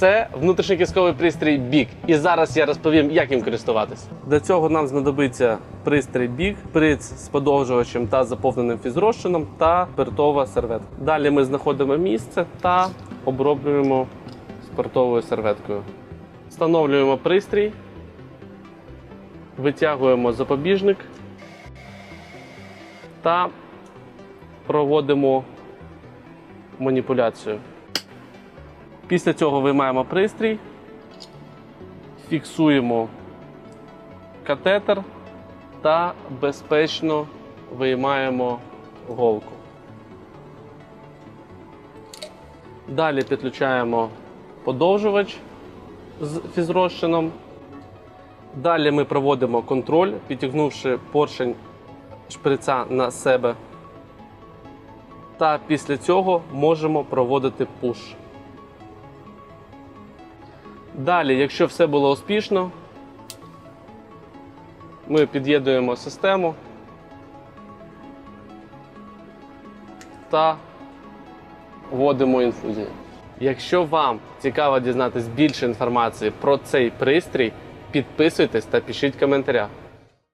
Це внутрішньокістковий пристрій BIG. І зараз я розповім, як їм користуватись. Для цього нам знадобиться пристрій BIG, приц з подовжувачем та заповненим фізрозчином та спиртова серветка. Далі ми знаходимо місце та оброблюємо спиртовою серветкою. Встановлюємо пристрій, витягуємо запобіжник та проводимо маніпуляцію. Після цього виймаємо пристрій, фіксуємо катетер та безпечно виймаємо голку. Далі підключаємо подовжувач з фізрозчином. Далі ми проводимо контроль, підтягнувши поршень шприца на себе. Та після цього можемо проводити пуш. Далі, якщо все було успішно, ми під'єднуємо систему та вводимо інфузію. Якщо вам цікаво дізнатись більше інформації про цей пристрій, підписуйтесь та пишіть коментарях.